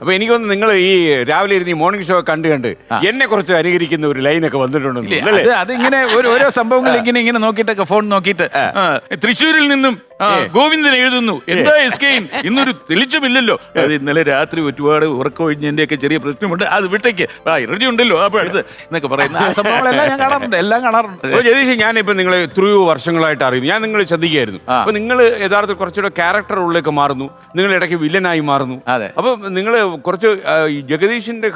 അപ്പൊ എനിക്കൊന്ന് നിങ്ങൾ ഈ രാവിലെ ഇരുന്ന് ഈ മോർണിംഗ് ഷോ കണ്ട് കണ്ട് എന്നെ കുറച്ച് അനുകരിക്കുന്ന ഒരു ലൈനൊക്കെ വന്നിട്ടുണ്ടെന്ന് അതിങ്ങനെ ഓരോ സംഭവങ്ങൾ ഇങ്ങനെ ഇങ്ങനെ നോക്കിയിട്ടൊക്കെ ഫോൺ നോക്കിയിട്ട് തൃശ്ശൂരിൽ നിന്നും ഗോവിന്ദൻ എഴുതുന്നു. എന്താ എസ് കെ ഇന്നൊരു തെളിച്ചമില്ലല്ലോ. അത് ഇന്നലെ രാത്രി ഒരുപാട് ഉറക്കം ഒഴിഞ്ഞതിന്റെ ഒക്കെ ചെറിയ പ്രശ്നമുണ്ട്. അത് വിട്ടേക്ക്. ആ എനർജി ഉണ്ടല്ലോ. അപ്പൊ അടുത്ത് എന്നൊക്കെ പറയുന്ന. സംഭവങ്ങളെല്ലാം ഞാൻ കാണാറുണ്ട്. എല്ലാം കാണാറുണ്ട്. ജതീഷ് ജഗദീഷ് ഞാനിപ്പോ നിങ്ങളെ എത്രയോ വർഷങ്ങളായിട്ട് അറിയുന്നു. ഞാൻ നിങ്ങളെ ശ്രദ്ധിക്കുകയായിരുന്നു. അപ്പൊ നിങ്ങൾ യഥാർത്ഥത്തിൽ കുറച്ചുകൂടെ ക്യാരക്ടർ ഉള്ളിലേക്ക് മാറുന്നു. നിങ്ങൾ ഇടയ്ക്ക് വില്ലനായി മാറുന്നു. അതെ. അപ്പൊ നിങ്ങൾ കുറച്ച് ജഗദീഷിന്റെ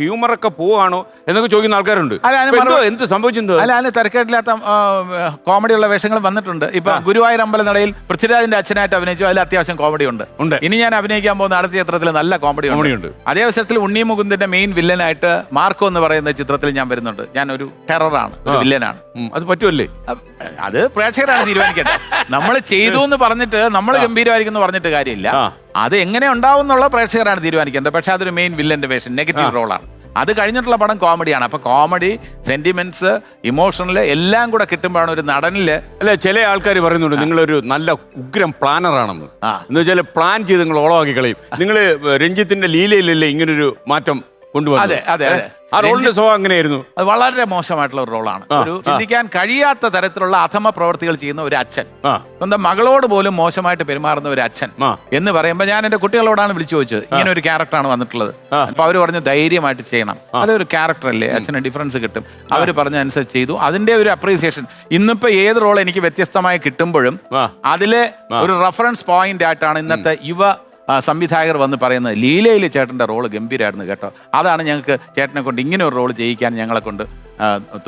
ഹ്യൂമറൊക്കെ പോവാണോ എന്നൊക്കെ ചോദിക്കുന്ന ആൾക്കാരുണ്ട്. എന്ത് സംഭവിച്ചിട്ടുണ്ട് അല്ല അതിന് തിരക്കേട്ടില്ലാത്ത കോമഡിയുള്ള വേഷങ്ങൾ വന്നിട്ടുണ്ട്. ഇപ്പൊ ഗുരുവായൂർ അമ്പലനടയിൽ പൃഥ്വിരാജിന്റെ അച്ഛനായിട്ട് അഭിനയിച്ചു. അതിൽ അത്യാവശ്യം കോമഡി ഉണ്ട്. ഉണ്ട്. ഇനി ഞാൻ അഭിനയിക്കാൻ പോകുന്ന അടുത്ത ചിത്രത്തിൽ നല്ല കോമഡി Comedy ഉണ്ട്. ഉണ്ട്. അതേ അവസരത്തിൽ ഉണ്ണി മുകുന്ദന്റെ മെയിൻ വില്ലനായിട്ട് മാർക്കോ എന്ന് പറയുന്ന ചിത്രത്തിൽ ഞാൻ വരുന്നുണ്ട്. ഞാൻ ഒരു ടെററാണ് ഒരു വില്ലനാണ് അത് പറ്റുമല്ലേ അത് പ്രേക്ഷകരാണ് തീരുമാനിക്കേണ്ടത്. നമ്മൾ ചെയ്തു എന്ന് പറഞ്ഞിട്ട് നമ്മൾ ഗംഭീരമായിരിക്കും എന്ന് പറഞ്ഞിട്ട് കാര്യമില്ല. അത് എങ്ങനെ ഉണ്ടാവും എന്നുള്ള പ്രേക്ഷകരാണ് തീരുമാനിക്കേണ്ടത്. പക്ഷെ അതൊരു മെയിൻ വില്ലന്റെ വേഷം നെഗറ്റീവ് റോളാണ് അത് കഴിഞ്ഞിട്ടുള്ള പടം കോമഡിയാണ്. അപ്പൊ കോമഡി സെന്റിമെന്റ്സ് ഇമോഷണൽ എല്ലാം കൂടെ കിട്ടുമ്പോഴാണ് ഒരു നടനിൽ അല്ല ചില ആൾക്കാർ പറയുന്നുണ്ട് നിങ്ങളൊരു നല്ല ഉഗ്രം പ്ലാനർ ആണെന്ന് ആ. എന്ന് വെച്ചാൽ പ്ലാൻ ചെയ്ത് നിങ്ങൾ ഓളമാക്കി കളയും. നിങ്ങൾ രഞ്ജിത്തിന്റെ ലീലയിലല്ലേ ഇങ്ങനൊരു മാറ്റം കൊണ്ടുവന്നത്? അതെ, അതെ, അതെ. ആ റോളിന്റെ സ്വഭാവം അങ്ങനെയായിരുന്നു അത് വളരെ മോശമായിട്ടുള്ള ഒരു റോളാണ്. ഒരു ചിന്തിക്കാൻ കഴിയാത്ത തരത്തിലുള്ള അധമ പ്രവർത്തികൾ ചെയ്യുന്ന ഒരു അച്ഛൻ. സ്വന്തം മകളോട് പോലും മോശമായിട്ട് പെരുമാറുന്ന ഒരു അച്ഛൻ. എന്ന് പറയുമ്പോൾ ഞാൻ എന്റെ കുട്ടികളോടാണ് വിളിച്ചു ചോദിച്ചത്. ഇങ്ങനെ ഒരു ക്യാരക്ടറാണ് വന്നിട്ടുള്ളത്. അപ്പൊ അവർ പറഞ്ഞു ധൈര്യമായിട്ട് ചെയ്യണം. അതൊരു ക്യാരക്ടർ അല്ലേ? അച്ഛന് ഡിഫറൻസ് കിട്ടും. അവർ പറഞ്ഞ അനുസരിച്ച് ചെയ്തു. അതിന്റെ ഒരു അപ്രീസിയേഷൻ ഇന്നിപ്പോ ഏത് റോൾ എനിക്ക് വ്യത്യസ്തമായി കിട്ടുമ്പോഴും അതിലെ ഒരു റെഫറൻസ് പോയിന്റ് ആയിട്ടാണ് ഇന്നത്തെ യുവ സംവിധായകർ വന്ന് പറയുന്നത് ലീലയിൽ ചേട്ടന്റെ റോൾ ഗംഭീരമായിരുന്നു കേട്ടോ. അതാണ് ഞങ്ങൾക്ക് ചേട്ടനെ കൊണ്ട് ഇങ്ങനെ ഒരു റോൾ ചെയ്യിക്കാൻ ഞങ്ങളെ കൊണ്ട്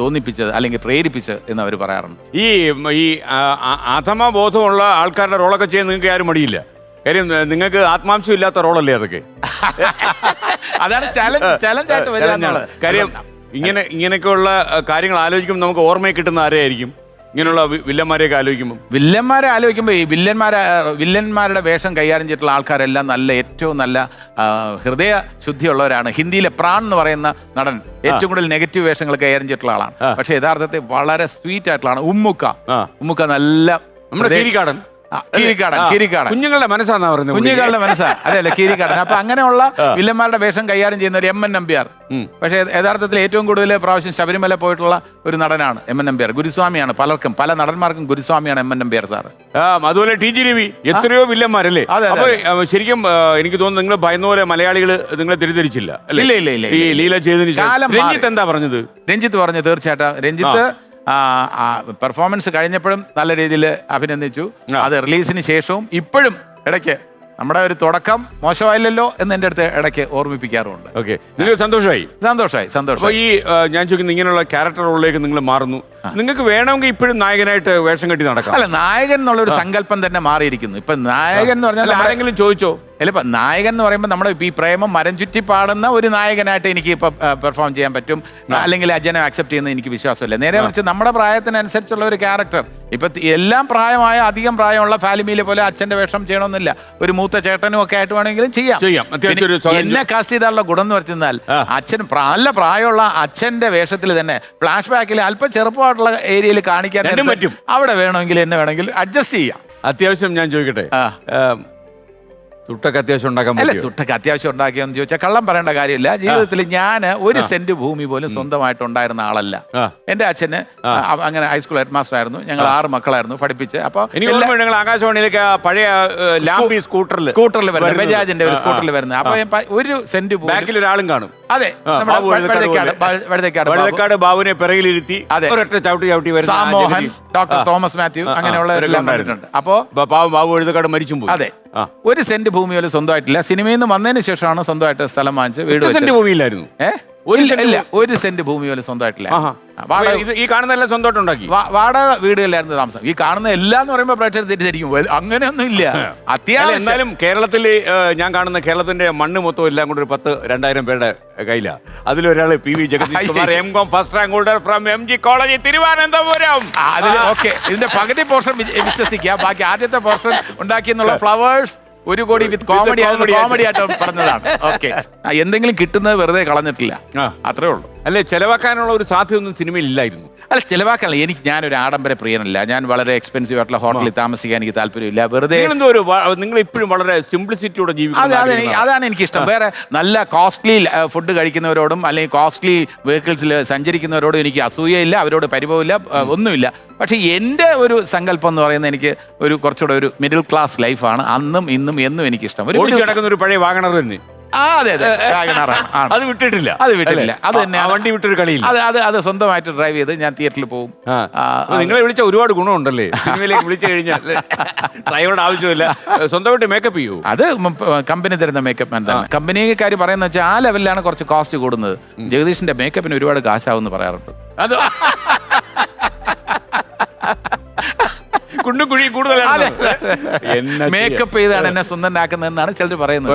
തോന്നിപ്പിച്ചത് അല്ലെങ്കിൽ പ്രേരിപ്പിച്ചത് എന്ന് അവർ പറയാറുണ്ട്. ഈ ഈ അഥമ ബോധമുള്ള ആൾക്കാരുടെ റോളൊക്കെ ചെയ്യാൻ നിങ്ങൾക്ക് ആരും മടിയില്ല. കാര്യം നിങ്ങൾക്ക് ആത്മാംശം ഇല്ലാത്ത റോളല്ലേ അതൊക്കെ? അതാണ് ചലഞ്ച്. കാര്യം ഇങ്ങനെ ഇങ്ങനെയൊക്കെയുള്ള കാര്യങ്ങൾ ആലോചിക്കുമ്പോൾ നമുക്ക് ഓർമ്മയിൽ കിട്ടുന്ന ആരെയായിരിക്കും? ഇങ്ങനെയുള്ള വില്ലന്മാരെയൊക്കെ ആലോചിക്കുമ്പോൾ വില്ലന്മാരെ ആലോചിക്കുമ്പോൾ ഈ വില്ലന്മാരെ വില്ലന്മാരുടെ വേഷം കൈകാര്യം ചെയ്തിട്ടുള്ള ആൾക്കാരെല്ലാം നല്ല ഏറ്റവും നല്ല ഹൃദയ ശുദ്ധിയുള്ളവരാണ്. ഹിന്ദിയിലെ പ്രാൺ എന്ന് പറയുന്ന നടൻ ഏറ്റവും കൂടുതൽ നെഗറ്റീവ് വേഷങ്ങൾ കൈകാര്യം ചെയ്തിട്ടുള്ള ആളാണ്. പക്ഷെ യഥാർത്ഥത്തിൽ വളരെ സ്വീറ്റ് ആയിട്ടുള്ളതാണ് ഉമ്മുക്ക. ഉമ്മുക്ക നല്ല നമ്മുടെ കീരിക്കാടൻ കീരിക്കാടൻ. കുഞ്ഞുങ്ങളുടെ മനസ്സാന്നാ പറയുന്നത് കുഞ്ഞുങ്ങളുടെ മനസ്സാ. അതെയല്ലേ കീരിക്കാടൻ. അപ്പൊ അങ്ങനെയുള്ള വില്ലന്മാരുടെ വേഷം കൈകാര്യം ചെയ്യുന്ന ഒരു എം എൻ നമ്പ്യാർ. പക്ഷെ യഥാർത്ഥത്തിൽ ഏറ്റവും കൂടുതൽ പ്രാവശ്യം ശബരിമല പോയിട്ടുള്ള ഒരു നടനാണ് എം എൻ നമ്പ്യാർ. ഗുരുസ്വാമിയാണ് പലർക്കും പല നടന്മാർക്കും ഗുരുസ്വാമിയാണ് എം എൻ നമ്പ്യാർ സാറ്. ആ അതുപോലെ ടി ജി രവി എത്രയോ വില്ലന്മാരല്ലേ? അപ്പൊ ശരിക്കും എനിക്ക് തോന്നുന്നു നിങ്ങൾ ഭയന്ന പോലെ മലയാളികൾ നിങ്ങളെ തിരിതിരിച്ചില്ല അല്ലേ? ഇല്ല, ഇല്ല, ഇല്ല, ഈ ലീല ചെയ്തതിന് രഞ്ജിത്ത് എന്താ പറഞ്ഞത്? രഞ്ജിത്ത് പറഞ്ഞു തീർച്ചയായിട്ടും. രഞ്ജിത്ത് പെർഫോമൻസ് കഴിഞ്ഞപ്പോഴും നല്ല രീതിയിൽ അഭിനന്ദിച്ചു. അത് റിലീസിന് ശേഷവും ഇപ്പോഴും ഇടയ്ക്ക് നമ്മുടെ ഒരു തുടക്കം മോശമായില്ലല്ലോ എന്ന് എന്റെ അടുത്ത് ഇടയ്ക്ക് ഓർമ്മിപ്പിക്കാറുണ്ട് ഓക്കെ സന്തോഷമായി? സന്തോഷമായി സന്തോഷം ഈ ഞാൻ ചോദിക്കുന്നത് ഇങ്ങനെയുള്ള ക്യാരക്ടർ റോളിലേക്ക് നിങ്ങൾ മാറുന്നു. നിങ്ങൾക്ക് വേണമെങ്കിൽ ഇപ്പോഴും നായകനായിട്ട് വേഷം കെട്ടി നടക്കാം. അല്ല നായകൻ എന്നുള്ള ഒരു സങ്കല്പം തന്നെ മാറിയിരിക്കുന്നു. ഇപ്പൊ നായകൻ എന്ന് പറഞ്ഞാൽ ആരെങ്കിലും ചോദിച്ചോ? അല്ല ഇപ്പൊ നായകൻ എന്ന് പറയുമ്പോൾ നമ്മുടെ ഈ പ്രേമം മരം ചുറ്റി പാടുന്ന ഒരു നായകനായിട്ട് എനിക്ക് ഇപ്പൊ പെർഫോം ചെയ്യാൻ പറ്റും. അല്ലെങ്കിൽ അജനം ആക്സെപ്റ്റ് ചെയ്യുന്ന എനിക്ക് വിശ്വാസമില്ല. നേരെ മറിച്ച് നമ്മുടെ പ്രായത്തിനനുസരിച്ചുള്ള ഒരു ക്യാരക്ടർ ഇപ്പൊ എല്ലാം പ്രായമായ അധികം പ്രായമുള്ള ഫാലിമിയിലെ പോലെ അച്ഛന്റെ വേഷം ചെയ്യണമെന്നില്ല. ഒരു മൂത്ത ചേട്ടനും ഒക്കെ ആയിട്ട് വേണമെങ്കിലും ചെയ്യാം. എന്നെ കാസ്റ്റ് ചെയ്താലുള്ള ഗുണം എന്ന് പറഞ്ഞാൽ അച്ഛൻ നല്ല പ്രായമുള്ള അച്ഛന്റെ വേഷത്തിൽ തന്നെ ഫ്ലാഷ് ബാക്കിൽ അല്പം ചെറുപ്പമായിട്ടുള്ള ഏരിയയിൽ കാണിക്കാൻ പറ്റും. അവിടെ വേണമെങ്കിൽ എന്നെ വേണമെങ്കിൽ അഡ്ജസ്റ്റ് ചെയ്യാം. അത്യാവശ്യം ഞാൻ ചോദിക്കട്ടെ? തുട്ടൊക്കെ അത്യാവശ്യം ഉണ്ടാക്കാൻ അല്ല പറ്റുമോ തുട്ടൊക്കെ അത്യാവശ്യം ഉണ്ടാക്കിയെന്ന് ചോദിച്ചാൽ കള്ളം പറയേണ്ട കാര്യമില്ല ജീവിതത്തിൽ ഞാൻ ഒരു സെന്റ് ഭൂമി പോലും സ്വന്തമായിട്ട് ഉണ്ടായിരുന്ന ആളല്ല ആ. എന്റെ അച്ഛന് അ- അങ്ങനെ ഹൈസ്കൂൾ ഹെഡ് മാസ്റ്റർ ആയിരുന്നു ഞങ്ങൾ ആറ് മക്കളായിരുന്നു പഠിപ്പിച്ച് അപ്പൊ എനിക്ക് ഓർമ്മയുണ്ട് ഞങ്ങൾ ആകാശവാണിയിലേക്ക് ആ പഴയ ലാംബി സ്കൂട്ടറിൽ സ്കൂട്ടറിൽ വരുന്നത്. ബജാജിന്റെ ഒരു. സ്കൂട്ടറിൽ വരുന്നത് അപ്പൊ ഞാൻ പ- ഒരു സെന്റ് പോലും ബാക്കിൽ ഒരാളും കാണും അതെ ആ, നമ്മുടെ ബാബു വഴുതക്കാട് വഴുതക്കാട് പോലെ. വഴുതക്കാട് ബാബു. വഴുതക്കാട് ബാബുവിനെ പിറകിലിരുത്തി അതെ. ഒരൊറ്റ ചവിട്ടി ചവിട്ടി വരുന്ന ആ ജഗദീഷ്. ഡോക്ടർ ആ. തോമസ് മാത്യു ആ, അങ്ങനെയുള്ള ഇവരൊക്കെ എല്ലാം ഉണ്ടായിരുന്നു. കണ്ടിട്ടുണ്ട് അപ്പോ ബ- പാവം ബാബു എഴുതക്കാട് മരിച്ചും പോയി അതെ. ഒരു സെന്റ് ഭൂമി പോലും സ്വന്തമായിട്ടില്ല. സിനിമയിൽ നിന്ന് വന്നതിന് ശേഷമാണ് സ്വന്തമായിട്ട് സ്ഥലം വാങ്ങിച്ച് വീട് സെന്റ് ഭൂമിയിലായിരുന്നു. ഭൂമിയില്ലായിരുന്നു ഏ? ഒരു ഇല്ല, സെന്റ് ഇല്ല ഒരു സെന്റ് ഭൂമി പോലും സ്വന്തമായിട്ടില്ല. ആഹാ. വാടക ഇത് ഈ കാണുന്നതെല്ലാം സ്വന്തമായിട്ട് ഉണ്ടാക്കി വാ- വാടക വീടുകളിലായിരുന്നു താമസം. ഈ കാണുന്ന എല്ലാം എന്ന് പറയുമ്പോൾ പ്രേക്ഷകർ തെറ്റിദ്ധരിക്കും. വെൽ, അങ്ങനെയൊന്നും ഇല്ല. അല്ല, അത്യാവശ്യം എന്നാലും കേരളത്തിൽ ഞാൻ കാണുന്ന കേരളത്തിന്റെ മണ്ണ് മൊത്തം എല്ലാം കൂടി ഒരു പത്ത് രണ്ടായിരം പേരുടെ കയ്യിലാണ് അതിലൊരാൾ P V Jagadish Kumar M Com first rank holder from M G college Thiruvananthapuram. അതിൽ ഓക്കെ. ഇതിന്റെ പകുതി പോർഷൻ വിശ്വസിക്കുക. ബാക്കി ആദ്യത്തെ പോർഷൻ ഉണ്ടാക്കിയെന്നുള്ള ഫ്ലവേഴ്സ് ഒരു കോടി വിത്ത് കോമഡി കോമഡി ആയിട്ട്. പറഞ്ഞതാണ്. ഓക്കെ. എന്തെങ്കിലും കിട്ടുന്നത് വെറുതെ കളഞ്ഞിട്ടില്ല. അത്രേ ഉള്ളൂ. അല്ലെ ചെലവാക്കാനുള്ള ഒരു സാധ്യതയൊന്നും സിനിമയിൽ ഇല്ലായിരുന്നു. അല്ല ചിലവാക്കല്ല എനിക്ക് ഞാനൊരു ആഡംബര പ്രിയനല്ല. ഞാൻ വളരെ എക്സ്പെൻസീവ് ആയിട്ടുള്ള ഹോട്ടലിൽ താമസിക്കാൻ എനിക്ക് താല്പര്യമില്ല. വെറുതെ ഒരു നിങ്ങൾ ഇപ്പോഴും വളരെ സിംപ്ലിസിറ്റിയോടെ അതെ ജീവിക്കുന്ന അതാണ് എനിക്ക് ഇഷ്ടം വേറെ നല്ല കോസ്റ്റ്ലി ഫുഡ് കഴിക്കുന്നവരോടും അല്ലെങ്കിൽ കോസ്റ്റ്ലി വെഹിക്കിൾസിൽ സഞ്ചരിക്കുന്നവരോടും എനിക്ക് അസൂയയില്ല അവരോട് പരിഭവമില്ല ഒന്നുമില്ല. പക്ഷേ എന്റെ ഒരു സങ്കല്പം എന്ന് പറയുന്നത് എനിക്ക് ഒരു കുറച്ചുകൂടെ ഒരു മിഡിൽ ക്ലാസ് ലൈഫാണ് അന്നും ഇന്നും എന്നും എനിക്ക് ഇഷ്ടം ഒരു പഴയ വാഗണർ തന്നെ ആ അതെ അതെ. R ആണ്. അത് വിട്ടിട്ടില്ല. അത് വിട്ടിട്ടില്ല. അത് തന്നെ വണ്ടി വിട്ടൊരു കളിയില്ല. അത് അത് അത് സ്വന്തമായിട്ട് ഡ്രൈവ് ചെയ്ത് ഞാൻ തിയേറ്ററിൽ പോകും. നിങ്ങളെ വിളിച്ച ഒരുപാട് ഗുണമുണ്ടല്ലേ? സിനിമയിലേക്ക് വിളിച്ചു കഴിഞ്ഞാൽ. ഡ്രൈവറുടെ ആവശ്യമില്ല. സ്വന്തമായിട്ട് മേക്കപ്പ് ചെയ്യൂ. അത് കമ്പനി തരുന്ന മേക്കപ്പ് മാൻ തന്നെ. കമ്പനിക്കാർ പറയുന്ന വെച്ചാൽ ആ ലെവലിലാണ് കുറച്ച് കോസ്റ്റ് കൂടുന്നത്. ജഗദീഷിന്റെ മേക്കപ്പിന് ഒരുപാട് കാശാവും പറയാറുണ്ട്. അത് കുണ്ടും കുഴി കൂടുതലാണ് എന്നെ മേക്കപ്പ് ചെയ്താണ് എന്നെ സ്വന്തം ആക്കുന്നതെന്നാണ് ചിലർ പറയുന്നത്.